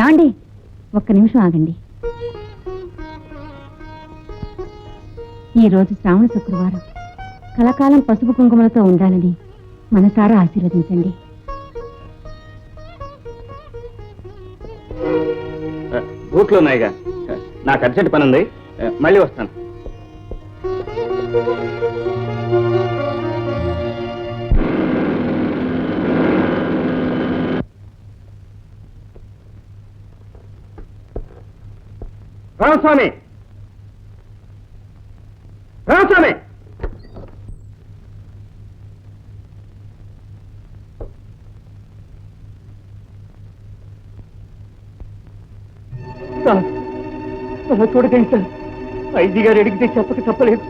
ఏమండి ఒక్క నిమిషం ఆగండి. ఈ రోజు శ్రావణ శుక్రవారం. కలకాలం పసుపు కుంకుమలతో ఉండాలని మనసారా ఆశీర్వదించండి. బూట్లు ఉన్నాయిగా. నాకు అర్జెంట్ పని ఉంది మళ్ళీ వస్తాను. రామస్వామి! రామస్వామి! సార్ అలా చూడకండి సార్? ఐజీ గారు అడిగితే చెప్పక తప్పలేదు.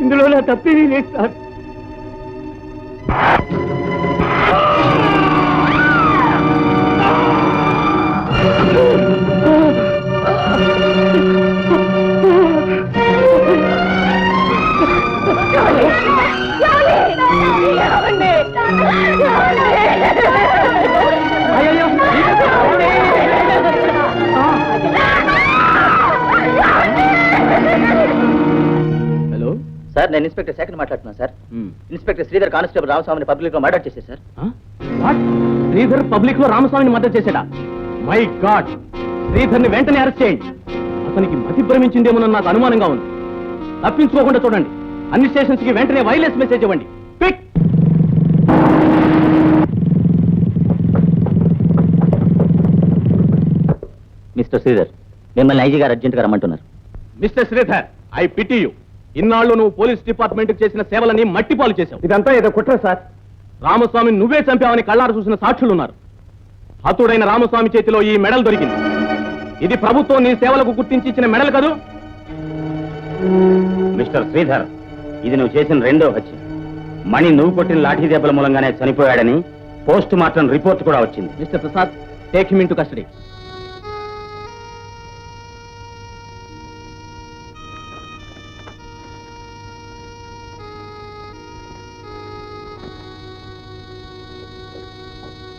ఇందులో నా తప్పేమీ లేదు సార్. నేను ఇన్స్పెక్టర్ శేఖర్ మాట్లాడుతున్నాను సార్. ఇన్స్పెక్టర్ శ్రీధర్ కానిస్టేబుల్ రామస్వామిని పబ్లిక్లో మర్డర్ చేశారు సార్. వాట్ శ్రీధర్ పబ్లిక్లో రామస్వామిని మద్దతు చేశాడా? మై గాడ్ శ్రీధర్ని వెంటనే అరెస్ట్ చేయండి. అతనికి మతి భ్రమించిందేమో నాకు అనుమానంగా ఉంది. తప్పించుకోకుండా చూడండి. అన్ని స్టేషన్స్కి వెంటనే వైలెన్స్ మెసేజ్ ఇవ్వండి. పిక్ మిస్టర్ శ్రీధర్ మిమ్మల్ని ఐజీ గారు అర్జెంట్గా రమ్మంటున్నారు. Mister Sridhar I pity you ఇన్నాళ్ళు నువ్వు పోలీస్ డిపార్ట్మెంట్ చేసిన సేవలని మట్టిపాలు చేశావు. ఇదంతా ఏదో కుట్ర సార్. రామస్వామిని నువ్వే చంపావని కళ్ళారు చూసిన సాక్షులు ఉన్నారు హతుడైన రామస్వామి చేతిలో ఈ మెడల్ దొరికింది. ఇది ప్రభుత్వం నీ సేవలకు గుర్తించి ఇచ్చిన మెడల్ కదూ? మిస్టర్ శ్రీధర్ ఇది నువ్వు చేసిన రెండో హత్య. మణి నువ్వు కొట్టిన లాఠీ దెబ్బల మూలంగానే చనిపోయాడని పోస్ట్ మార్టం రిపోర్ట్ కూడా వచ్చింది. Mister Prasad take him in to custody.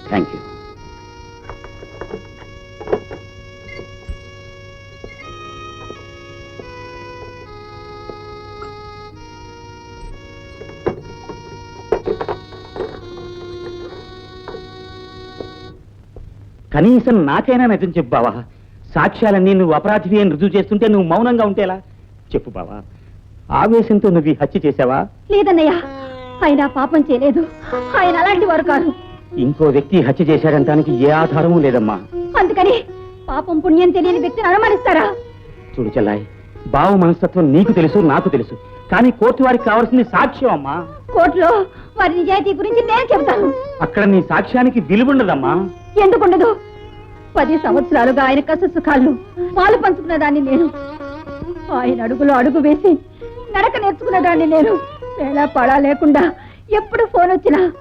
Thank you. కనీసం నాకైనా నిజం చెప్పు బావా. సాక్ష్యాలన్నీ నువ్వు అపరాధివి అని రుజువు చేస్తుంటే నువ్వు మౌనంగా ఉంటేలా? చెప్పు బావా. ఆవేశంతో నువ్వు ఈ హత్య చేశావా? లేదన్నయ్యా. ఆయన పాపం చేయలేదు. ఆయన అలాంటి వారు కాదు. ఇంకో వ్యక్తి హత్య చేశాడంటానికి ఏ ఆధారమూ లేదమ్మా. అందుకని పాపం పుణ్యం తెలియని వ్యక్తిని అనుమానిస్తారా? చూడు చెల్లాయి బావ మనస్తత్వం నీకు తెలుసు నాకు తెలుసు. కానీ కోర్టు వారికి కావాల్సింది సాక్ష్యం అమ్మా. కోర్టులో వారి నిజాయితీ గురించి నేను చెబుతాను. అక్కడ నీ సాక్ష్యానికి విలువుండదమ్మా. ఎందుకుండదు? పది సంవత్సరాలుగా ఆయన కష్ట సుఖాలను పాలు పంచుకున్న దాన్ని నేను. ఆయన అడుగులో అడుగు వేసి నడక నేర్చుకున్న దాన్ని నేను. వేళ పడా లేకుండా ఎప్పుడు ఫోన్ వచ్చినా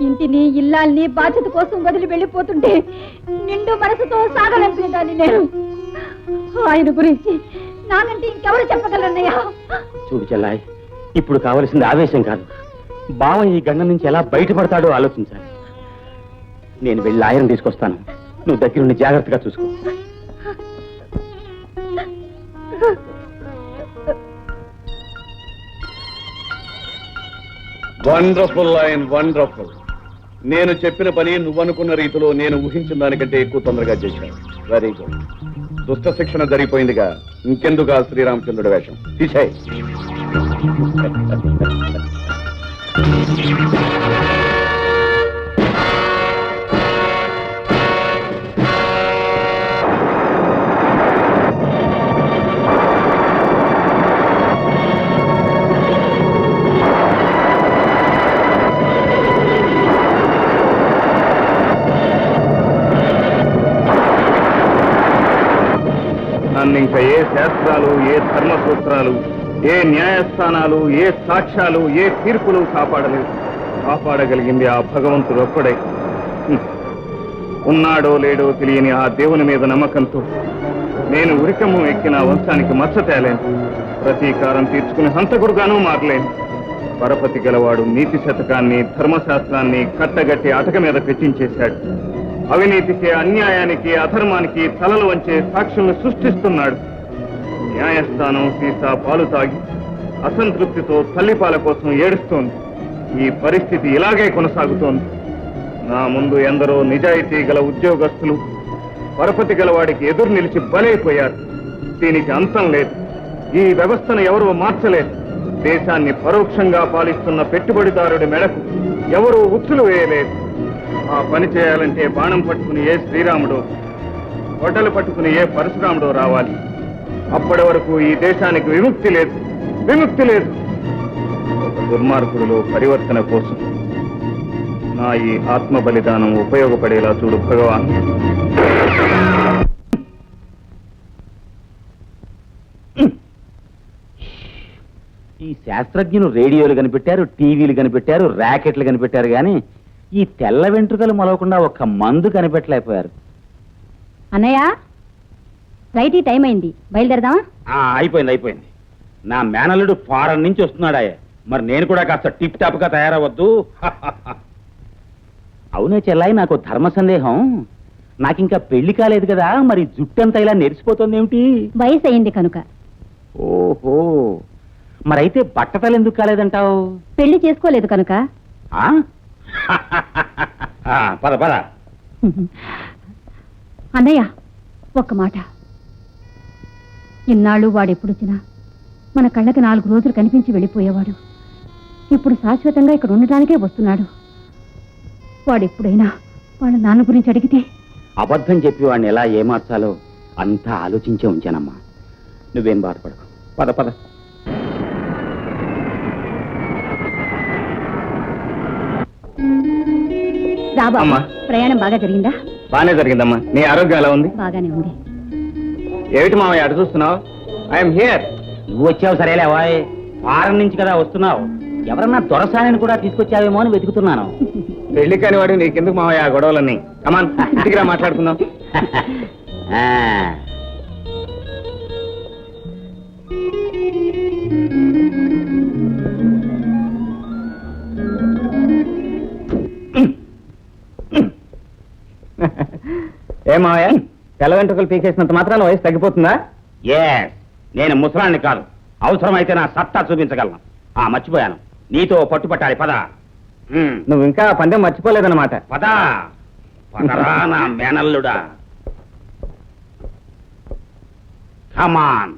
ఇంటిని ఇల్లాల్ని బాధ్యత కోసం వదిలి వెళ్ళిపోతుంటే నిండు మనసుతో దాన్ని నేను. ఆయన గురించి నానంటే ఇంకెవరు చెప్పగలరన్నయ్యా? చూడు చెల్లాయి ఇప్పుడు కావలసింది ఆవేశం కాదు. బావ ఈ గండం నుంచి ఎలా బయటపడతాడో ఆలోచించాలి. నేను వెళ్ళి ఆయన తీసుకొస్తాను. నువ్వు దగ్గరుండి జాగ్రత్తగా చూసుకో. వండర్ఫుల్ లైన్ వండర్ఫుల్ నేను చెప్పిన పని నువ్వనుకున్న రీతిలో నేను ఊహించిన దానికంటే ఎక్కువ తొందరగా చేశాను. వెరీ గుడ్ దుష్ట శిక్షణ జరిగిపోయిందిగా. ఇంకెందుకు ఆ శ్రీరామచంద్రుడి వేషం? తీసాయి. శాస్త్రాలు ఏ ధర్మ సూత్రాలు ఏ న్యాయస్థానాలు ఏ సాక్ష్యాలు ఏ తీర్పులు కాపాడలేవు కాపాడగలిగింది ఆ భగవంతుడు ఒక్కడే. ఉన్నాడో లేడో తెలియని ఆ దేవుని మీద నమ్మకంతో నేను ఉరికము ఎక్కిన వంశానికి మచ్చ తేలేను. ప్రతీకారం తీర్చుకుని హంతకుడుగానూ మారలేను. పరపతి గలవాడు నీతి శతకాన్ని ధర్మశాస్త్రాన్ని కట్టగట్టి అటక మీద పెట్టించేశాడు అవినీతికి అన్యాయానికి అధర్మానికి తలలు వంచే సాక్షుల్ని సృష్టిస్తున్నాడు. న్యాయస్థానం సీసా పాలు తాగి అసంతృప్తితో తల్లిపాల కోసం ఏడుస్తోంది. ఈ పరిస్థితి ఇలాగే కొనసాగుతోంది. నా ముందు ఎందరో నిజాయితీ గల ఉద్యోగస్తులు పరపతి గల వాడికి ఎదురు నిలిచి బలైపోయారు. దీనికి అంతం లేదు. ఈ వ్యవస్థను ఎవరూ మార్చలేదు. దేశాన్ని పరోక్షంగా పాలిస్తున్న పెట్టుబడిదారుడి మెడకు ఎవరూ ఉచ్చులు వేయలేదు. ఆ పని చేయాలంటే బాణం పట్టుకుని ఏ శ్రీరాముడో గొడ్డలు పట్టుకుని ఏ పరశురాముడో రావాలి. అప్పటి వరకు ఈ దేశానికి విముక్తి లేదు. విముక్తి లేదు. ఒక దుర్మార్గుడిలో పరివర్తన కోసం నా ఈ ఆత్మ బలిదానం ఉపయోగపడేలా చూడు భగవాన్. ఈ శాస్త్రజ్ఞులు రేడియోలు కనిపెట్టారు టీవీలు కనిపెట్టారు ర్యాకెట్లు కనిపెట్టారు కానీ ఈ తెల్ల వెంట్రుకలు మొలవకుండా ఒక్క మందు కనిపెట్టలేకపోయారు. అన్నయ్య రైట్ టైం అయింది. బయలుదేరదామా? అయిపోయింది అయిపోయింది. నా మేనల్లుడు ఫారెన్ నుంచి వస్తున్నాడాయే. మరి నేను కూడా కాస్త టిప్ టాప్గా తయారవద్దు అవునే చెల్లాయి నాకు ధర్మ సందేహం. నాకింకా పెళ్ళి కాలేదు కదా మరి జుట్టంతా ఇలా నెరిసిపోతుంది ఏమిటి వయసు అయింది కనుక. ఓహో. మరైతే బట్టతలు ఎందుకు కాలేదంటావు? పెళ్ళి చేసుకోలేదు కనుక. పద పద. అన్నయ్య ఒక్క మాట. ఇన్నాళ్ళు వాడెప్పుడొచ్చినా మన కళ్ళకి నాలుగు రోజులు కనిపించి వెళ్ళిపోయేవాడు. ఇప్పుడు శాశ్వతంగా ఇక్కడ ఉండటానికే వస్తున్నాడు. వాడెప్పుడైనా వాళ్ళ నాన్న గురించి అడిగితే? అబద్ధం చెప్పి వాడిని ఎలా ఏమార్చాలో అంతా ఆలోచించే ఉంచానమ్మా. నువ్వేం బాధపడకు. పద పద. రాబా అమ్మా. ప్రయాణం బాగా జరిగిందా? బానే జరిగిందమ్మా. నీ ఆరోగ్యం ఎలా ఉంది? బాగానే ఉంది. ఏమిటి మామయ్య అటు చూస్తున్నావు? ఐఎమ్ హియర్ నువ్వు వచ్చావు సరేలే వాయ్ ఫారెన్ నుంచి కదా వస్తున్నావు. ఎవరన్నా దొరసానని కూడా తీసుకొచ్చావేమో అని వెతుకుతున్నాను. పెళ్ళి కాని వాడు నీకెందుకు మామయ్య ఆ గొడవలన్నీ? కమాన్ ఇంటికి రా మాట్లాడుకుందాం. ఏ మామయ్య తెల్ల వెంట్రుకలు పీకేసినంత మాత్రాన వయసు తగ్గిపోతుందా? Yes, నేను ముసలాన్ని కాదు. అవసరమైతే నా సత్తా చూపించగలను. ఆ మర్చిపోయాను. నీతో పట్టుపట్టాలి. పద. ఉమ్, నువ్వు ఇంకా ఆ పందెం మర్చిపోలేదన్నమాట. పద. పదరా నా మేనల్లుడా. కమాన్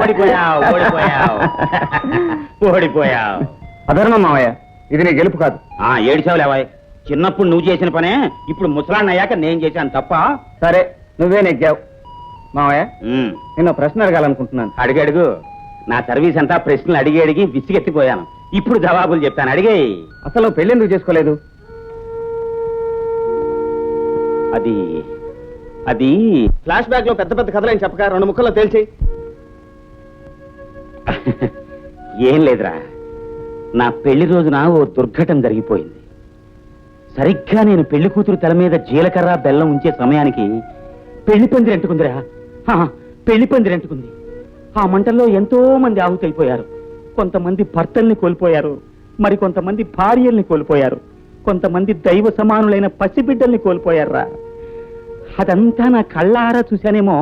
ఓడిపోయావు ఓడిపోయావు. ఓడిపోయావు. అధర్మం మామయ్య ఇది నీ గెలుపు కాదు. ఆ ఏడిచావు లేవాయ్ చిన్నప్పుడు నువ్వు చేసిన పనే ఇప్పుడు ముసలాన్ని అయ్యాక నేను చేశాను తప్ప. సరే నువ్వే నెగ్గావు. మామయ్య ఉమ్, నిన్న ప్రశ్న అడగాలనుకుంటున్నాను. అడిగి అడుగు. నా సర్వీస్ అంతా ప్రశ్నలు అడిగి అడిగి విసిగెత్తిపోయాను. ఇప్పుడు జవాబులు చెప్తాను అడిగే. అసలు నువ్వు పెళ్ళి ఎందుకు చేసుకోలేదు? అది అది ఫ్లాష్ బ్యాక్లో పెద్ద పెద్ద కథలేం చెప్పక రెండు ముక్కల్లో తేల్చి ఏం లేదురా. నా పెళ్ళి రోజున ఓ దుర్ఘటన జరిగిపోయింది. సరిగ్గా నేను పెళ్ళి కూతురు తల మీద జీలకర్ర బెల్లం ఉంచే సమయానికి పెళ్ళి పందిరి అంటుకుందిరా హా, పెళ్ళి పందిరి అంటుకుంది ఆ మంటల్లో ఎంతో మంది ఆహుతైపోయారు. కొంతమంది భర్తల్ని కోల్పోయారు. మరి కొంతమంది భార్యల్ని కోల్పోయారు. కొంతమంది దైవ సమానులైన పసిబిడ్డల్ని కోల్పోయారా? అదంతా నా కళ్ళారా చూశానేమో.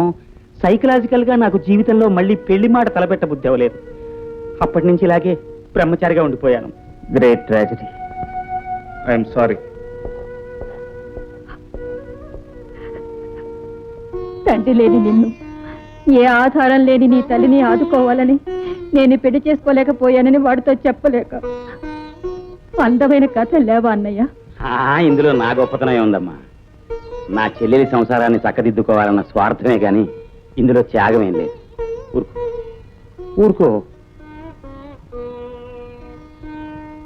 సైకలాజికల్గా నాకు జీవితంలో మళ్ళీ పెళ్ళి మాట తలపెట్ట బుద్ధి అవ్వలేదు అప్పటి నుంచి ఇలాగే బ్రహ్మచారిగా ఉండిపోయాను. గ్రేట్ ట్రాజడీ ఐఎమ్ సారీ తండ్రి లేని నిన్ను ఏ ఆధారం లేని నీ తల్లిని ఆదుకోవాలని నేను పెళ్ళి చేసుకోలేకపోయానని వాడితో చెప్పలేక. అందమైన కథ లేవా అన్నయ్య? ఆ, ఇందులో నా గొప్పతనమే ఉందమ్మా నా చెల్లెలి సంసారాన్ని చక్కదిద్దుకోవాలన్న స్వార్థమే కానీ ఇందులో త్యాగమేం లేదు. ఊరుకో. ఊరుకో.